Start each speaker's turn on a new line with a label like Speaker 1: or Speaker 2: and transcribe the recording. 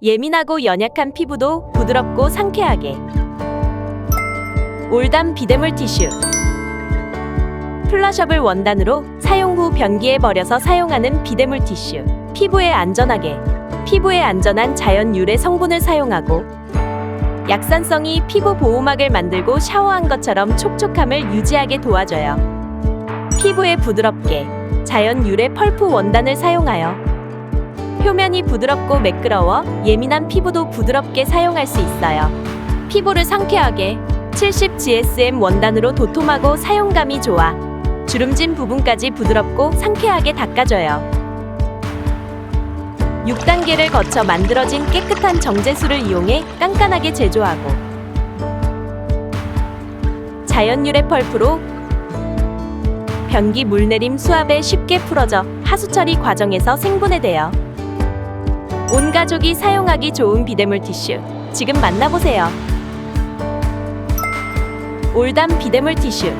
Speaker 1: 예민하고 연약한 피부도 부드럽고 상쾌하게. 올담 비데물 티슈. 플러셔블 원단으로 사용 후 변기에 버려서 사용하는 비데물 티슈. 피부에 안전하게. 피부에 안전한 자연 유래 성분을 사용하고 약산성이 피부 보호막을 만들고 샤워한 것처럼 촉촉함을 유지하게 도와줘요. 피부에 부드럽게 자연 유래 펄프 원단을 사용하여 표면이 부드럽고 매끄러워 예민한 피부도 부드럽게 사용할 수 있어요. 피부를 상쾌하게 70 GSM 원단으로 도톰하고 사용감이 좋아 주름진 부분까지 부드럽고 상쾌하게 닦아줘요. 6단계를 거쳐 만들어진 깨끗한 정제수를 이용해 깐깐하게 제조하고 자연 유래 펄프로 변기 물내림 수압에 쉽게 풀어져 하수 처리 과정에서 생분해 돼요. 온 가족이 사용하기 좋은 비데물 티슈 지금 만나보세요. 올담 비데물 티슈